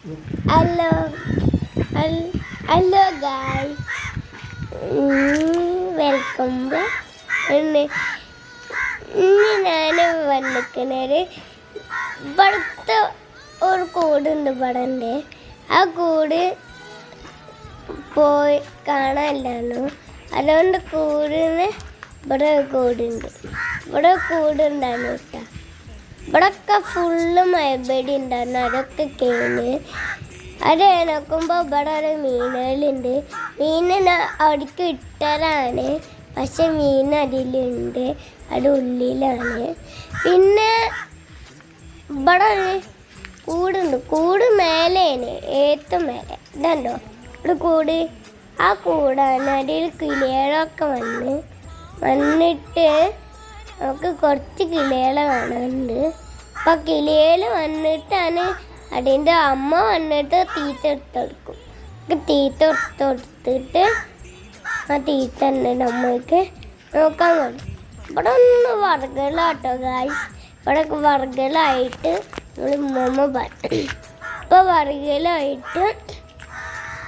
Hello hello ഗായ് welcome ഇന്ന് ഞാൻ വന്നിക്കുന്നത് ഇവിടുത്തെ ഒരു കൂടുണ്ട് ഇവിടെ ആ കൂട് പോയി കാണാനില്ലാന്നു. അതുകൊണ്ട് കൂടിന് ഇവിടെ കൂടുണ്ട്. ഇവിടെ കൂടുണ്ടായിരുന്നു കേട്ടോ. ഇവിടൊക്കെ ഫുള്ള് മയബടി ഉണ്ടായിരുന്നു. അതൊക്കെ കഴിഞ്ഞ് അത് നോക്കുമ്പോൾ ഇവിടെ ഒരു മീനുകളുണ്ട്. മീനിനെ അവിടേക്ക് ഇട്ടതാണ്. പക്ഷെ മീൻ അതിലുണ്ട്. അത് ഉള്ളിലാണ്. പിന്നെ ഇവിടെ ഒരു കൂടുണ്ട്. കൂട് മേലെയാണ്. ഏറ്റവും മേലെ. ഇതുണ്ടോ? ഒരു കൂട്. ആ കൂടാണ്. അതിൽ കിളികളൊക്കെ വന്ന് വന്നിട്ട് നമുക്ക് കുറച്ച് കിളികളെ കാണാനുണ്ട്. അപ്പം കിളികൾ വന്നിട്ടാണ് അതിന്റെ അമ്മ വന്നിട്ട് തീറ്റ എടുത്തെടുക്കും തീറ്റ എടുത്തെടുത്തിട്ട് ആ തീറ്റ തന്നെ നമ്മൾക്ക് നോക്കാൻ കഴിയും ഇവിടെ ഒന്ന് വർഗലാട്ടോ കായ് ഇവിടെ വർഗലായിട്ട് നമ്മൾ ഉമ്മ പറഞ്ഞു ഇപ്പോൾ വർഗലായിട്ട്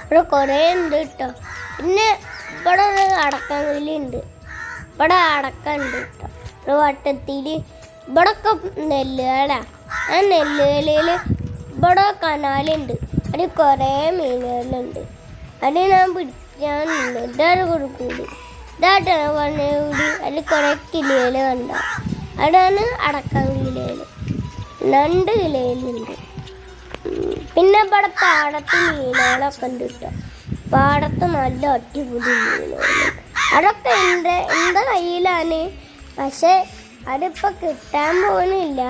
ഇവിടെ കുറേ ഉണ്ട് കേട്ടോ. പിന്നെ ഇവിടെ ഒരു അടക്കവിലുണ്ട് ഇവിടെ അടക്കമുണ്ട് കേട്ടോ. ഒരു വട്ടത്തിൽ ഇവിടൊക്കെ നെല്ലുകളാ. ആ നെല്ലുകളിൽ ഇവിടെ കനാലുണ്ട്. അതിൽ കുറേ മീനുകളുണ്ട്. അത് ഞാൻ പിടിക്കാൻ ഇതാണ് കൊടുക്കുന്നത് കൂടി ഇതായിട്ടാണ് പറഞ്ഞ കൂടി അതിൽ കുറേ കിളികൾ കണ്ട അതാണ് അടക്കം കിളികൾ രണ്ട് കിളികളുണ്ട്. പിന്നെ ഇവിടെ പാടത്ത് മീനുകളൊക്കെ ഉണ്ട് കേട്ടോ. പാടത്ത് നല്ല അടിപൊളി മീനുകളുണ്ട് അതൊക്കെ എന്റെ എന്റെ കയ്യിലാണ്? പക്ഷെ അതിപ്പോൾ കിട്ടാൻ പോകുന്നില്ല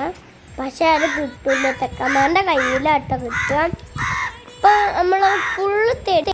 പക്ഷെ അത് കിട്ടില്ല തെക്കമ്മേന്റെ കയ്യിലാട്ടോ കിട്ടുക. ഇപ്പം നമ്മൾ ഫുള്ള് തേടി